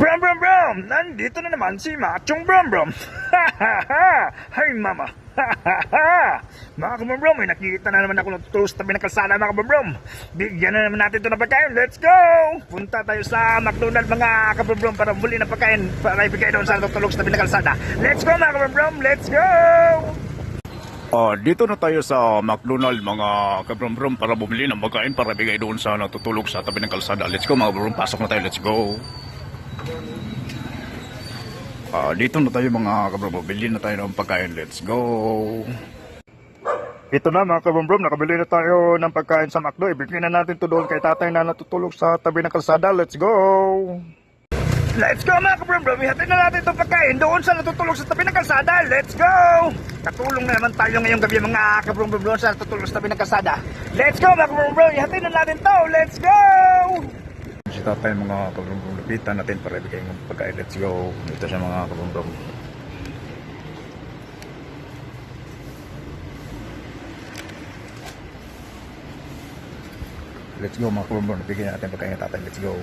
Brum Brum Brum! Nandito na naman si Machong ha ha! Hi mama! Mga kabrum Brum, may nakikita na naman ako natutulog sa tabi ng kalsada mga kabrum Brum! Bigyan na naman natin ito ng pagkain, let's go! Punta tayo sa McDonald mga kabrum Brum para buli ng pagkain para ibigay doon sa sa tabi ng kalsada. Let's go mga kabrum Brum, let's go! Ah, dito na tayo sa McDonald mga kabrum-brum para bumili ng pagkain para bigay doon sa natutulog sa tabi ng kalsada. Let's go mga kabrum, pasok na tayo, let's go. Ah, dito na tayo mga kabrum, bili na tayo ng pagkain, let's go. Ito na mga kabrum nakabili na tayo ng pagkain sa McDo. Ibigay na natin to doon kay tatay na natutulog sa tabi ng kalsada. Let's go! Let's go mga kabrum Ihatid na natin itong pagkain doon sa natutulog sa tabi ng kalsada. Let's go! Katulong na naman tayo ngayong gabi mga kabrum doon sa natutulog sa tabi ng kalsada. Let's go mga kabrum Ihatid na natin to. Let's go! Si tatay mga kabrum-brum, lapitan natin para bigay ng pagkain, let's go. Dito siya mga kabrum-brum. Let's go mga kabrum-brum, bigyan natin pagkain tatay, let's go.